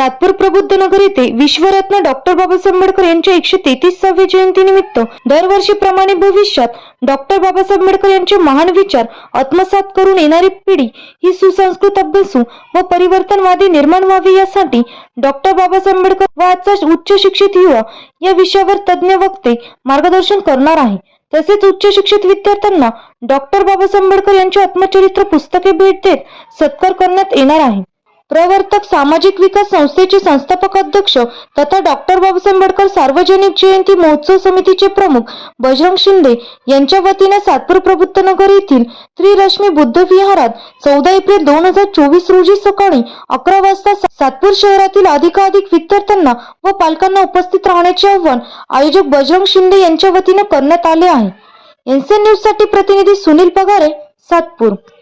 सातपूर प्रबुद्ध नगर येथे विश्वरत्न डॉक्टर बाबासाहेब आंबेडकर यांच्या एकशे तेहतीसाव्या जयंतीनिमित्त दरवर्षीप्रमाणे भविष्यात डॉक्टर बाबासाहेब आंबेडकर यांचे महान विचार आत्मसात करून येणारी पिढी ही सुसंस्कृत अभ्यासू व परिवर्तनवादी निर्माण व्हावी यासाठी डॉक्टर बाबासाहेब आंबेडकर व आजचा उच्च शिक्षित युवा या विषयावर तज्ज्ञ वक्ते मार्गदर्शन करणार आहे. तसेच उच्च शिक्षित विद्यार्थ्यांना डॉक्टर बाबासाहेब आंबेडकर यांचे आत्मचरित्र पुस्तके भेट देत सत्कार करण्यात येणार आहे. प्रवर्तक सामाजिक विकास संस्थेचे संस्थापक अध्यक्ष तथा डॉक्टर बाबासाहेब आंबेडकर सार्वजनिक जयंती महोत्सव समितीचे प्रमुख बजरंग शिंदे यांच्या वतीने सातपूर प्रबुद्ध नगर येथील त्रिरश्मी बुद्ध विहारात चौदा एप्रिल दोन हजार चोवीस रोजी सकाळी अकरा वाजता सातपूर शहरातील अधिकाधिक विद्यार्थ्यांना व पालकांना उपस्थित राहण्याचे आव्हान आयोजक बजरंग शिंदे यांच्या वतीने करण्यात आले आहे. एनसीएन न्यूजसाठी प्रतिनिधी सुनील पगारे सातपूर.